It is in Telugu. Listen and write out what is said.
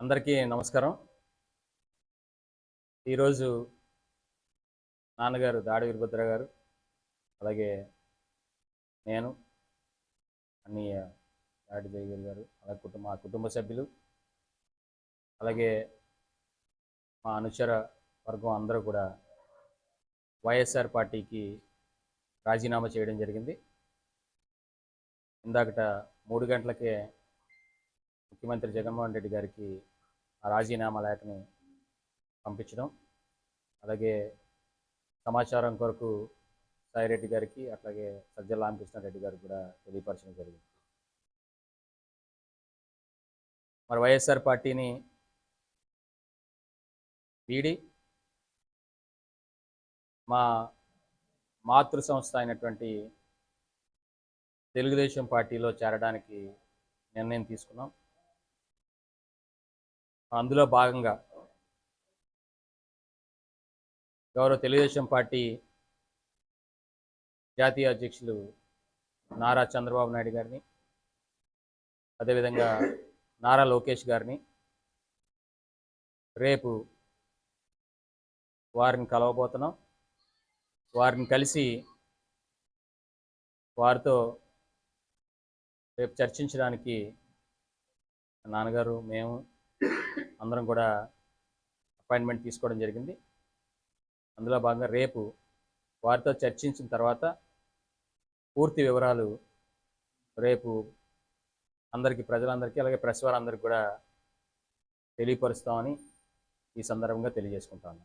అందరికీ నమస్కారం. ఈరోజు నాన్నగారు దాడి వీరభద్ర గారు అలాగే నేను అన్నయ్య దాడి జయగిరి గారు అలాగే కుటుంబ మా కుటుంబ సభ్యులు అలాగే మా అనుచర వర్గం అందరూ కూడా వైఎస్ఆర్ పార్టీకి రాజీనామా చేయడం జరిగింది. ఇందాకట మూడు గంటలకే ముఖ్యమంత్రి జగన్మోహన్ రెడ్డి గారికి ఆ రాజీనామా లేఖని పంపించడం. అలాగే సమాచారం కొరకు సాయిరెడ్డి గారికి అట్లాగే సజ్జల రామకృష్ణారెడ్డి గారికి కూడా తెలియపరచడం జరిగింది. మరి వైఎస్ఆర్ పార్టీని వీడి మా మాతృ సంస్థ అయినటువంటి తెలుగుదేశం పార్టీలో చేరడానికి నిర్ణయం తీసుకున్నాం. అందులో భాగంగా గౌరవ తెలుగుదేశం పార్టీ జాతీయ అధ్యక్షులు నారా చంద్రబాబు నాయుడు గారిని అదేవిధంగా నారా లోకేష్ గారిని రేపు వారిని కలవబోతున్నాం. వారిని కలిసి వారితో రేపు చర్చించడానికి నాన్నగారు మేము అందరం కూడా అపాయింట్మెంట్ తీసుకోవడం జరిగింది. అందులో భాగంగా రేపు వారితో చర్చించిన తర్వాత పూర్తి వివరాలు రేపు అందరికీ ప్రజలందరికీ అలాగే ప్రెస్ వారందరికీ కూడా తెలియపరుస్తామని ఈ సందర్భంగా తెలియజేసుకుంటాను